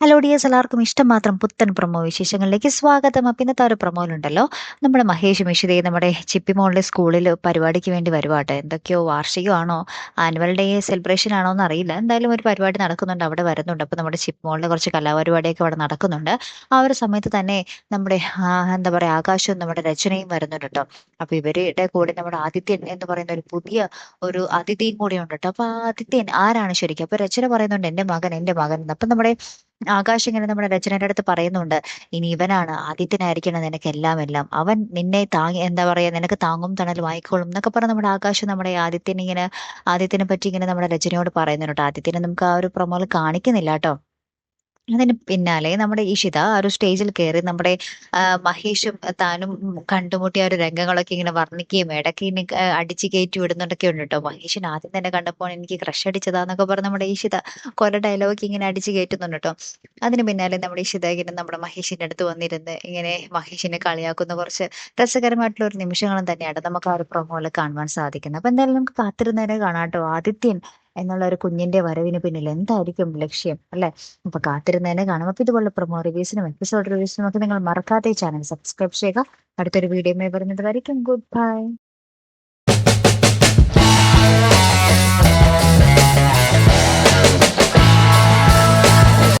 Hello dears എല്ലാവർക്കും ഇഷ്ടം മാത്രം പുത്തൻ പ്രൊമോ വിശേഷങ്ങളിലേക്ക് സ്വാഗതം. അപ്പം ഇന്നത്തെ ഒരു പ്രൊമോയിലുണ്ടല്ലോ നമ്മുടെ മഹേഷ് മിഷിതയെ നമ്മുടെ ചിപ്പിമോളുടെ സ്കൂളിൽ പരിപാടിക്ക് വേണ്ടി വരുവാട്ടെ. എന്തൊക്കെയോ വാർഷികമാണോ ആനുവൽ ഡേ സെലിബ്രേഷൻ ആണോ എന്ന് അറിയില്ല. എന്തായാലും ഒരു പരിപാടി നടക്കുന്നുണ്ട് അവിടെ വരുന്നുണ്ട്. അപ്പോൾ നമ്മുടെ ചിപ്പിമോളിന്റെ കുറച്ച് കലാപരിപാടിയൊക്കെ അവിടെ നടക്കുന്നുണ്ട്. ആ ഒരു സമയത്ത് തന്നെ നമ്മുടെ എന്താ പറയുക ആകാശവും നമ്മുടെ രചനയും വരുന്നുണ്ട് കേട്ടോ അപ്പോൾ ഇവരുടെ കൂടെ നമ്മുടെ ആദിത്യൻ എന്ന് പറയുന്ന ഒരു പുതിയ ഒരു അതിഥിയും കൂടെ ഉണ്ട് കേട്ടോ. അപ്പോൾ ആ ആദിത്യൻ ആരാണ് ശരിക്കും? അപ്പോൾ രചന പറയുന്നുണ്ട് എന്റെ മകൻ എന്റെ മകൻ അപ്പം നമ്മുടെ ആകാശ് ഇങ്ങനെ നമ്മുടെ രചനയുടെ അടുത്ത് പറയുന്നുണ്ട് ഇനി ഇവനാണ് ആദിത്യനായിരിക്കണം നിനക്ക് എല്ലാം. എല്ലാം അവൻ നിന്നെ താങ്ങി എന്താ പറയാ നിനക്ക് താങ്ങും തണലും ആയിക്കോളും എന്നൊക്കെ പറഞ്ഞ് നമ്മുടെ ആകാശ് നമ്മുടെ ആദിത്യനെ ഇങ്ങനെ ആദിത്യനെ പറ്റി ഇങ്ങനെ നമ്മുടെ രചനയോട് പറയുന്നുണ്ട്. ആദിത്യനെ നമുക്ക് ആ ഒരു പ്രൊമോയിൽ കാണിക്കുന്നില്ല കേട്ടോ. അതിന് പിന്നാലെ നമ്മുടെ ഇഷിത ആ ഒരു സ്റ്റേജിൽ കയറി നമ്മുടെ മഹേഷും താനും കണ്ടുമുട്ടിയ ഒരു രംഗങ്ങളൊക്കെ ഇങ്ങനെ വർണിക്കുകയും ഇടയ്ക്ക് ഇനി അടിച്ച് കയറ്റി വിടുന്നുണ്ടൊക്കെ ഉണ്ട് കേട്ടോ മഹേഷിന് ആദ്യം തന്നെ കണ്ടപ്പോൾ എനിക്ക് ക്രഷ് അടിച്ചതാന്നൊക്കെ പറഞ്ഞ് നമ്മുടെ ഇഷിത കുറെ ഡയലോഗ് ഇങ്ങനെ അടിച്ച് കയറ്റുന്നുണ്ട് കേട്ടോ അതിന് പിന്നാലെ നമ്മുടെ ഇഷിത ഇങ്ങനെ നമ്മുടെ മഹേഷിന്റെ അടുത്ത് വന്നിരുന്ന് ഇങ്ങനെ മഹേഷിനെ കളിയാക്കുന്ന കുറച്ച് രസകരമായിട്ടുള്ള ഒരു നിമിഷങ്ങളും തന്നെയാണ് നമുക്ക് ആ ഒരു പ്രൊമോയിൽ കാണുവാൻ സാധിക്കുന്നത്. അപ്പൊ എന്തായാലും നമുക്ക് കാത്തിരുന്നതിനെ കാണാം കേട്ടോ ആദിത്യൻ എന്നുള്ള ഒരു കുഞ്ഞിന്റെ വരവിന് പിന്നിൽ എന്തായിരിക്കും ലക്ഷ്യം അല്ലെ? അപ്പൊ കാത്തിരുന്നതിനെ കാണും. അപ്പൊ ഇതുപോലെ പ്രൊമോ റിവ്യൂസിനും എപ്പിസോഡ് റിവ്യൂസിനും ഒക്കെ നിങ്ങൾ മറക്കാതെ ചാനൽ സബ്സ്ക്രൈബ് ചെയ്യുക. അടുത്തൊരു വീഡിയോ വരുന്നത് വരയ്ക്കും ഗുഡ് ബൈ